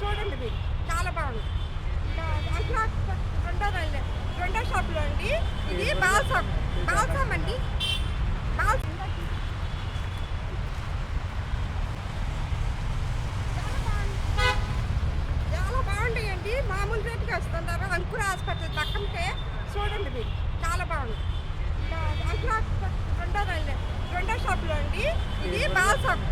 చూడండి మీరు చాలా బాగుంది. ఇంకా రెండో రెండో షాప్లో అండి. ఇది బాల్సామ్ బాల్సామ్ అండి. బాల్సామ్. చాలా బాగుంటాయండి. మామూలు రేటుకి వస్తున్నారు అంకుర హాస్పిటల్ పక్కంటే చూడండి మీరు చాలా బాగుంది. అంకుర హాస్పిటల్ రెండో రెండో షాప్లో అండి. ఇది బాల్సామ్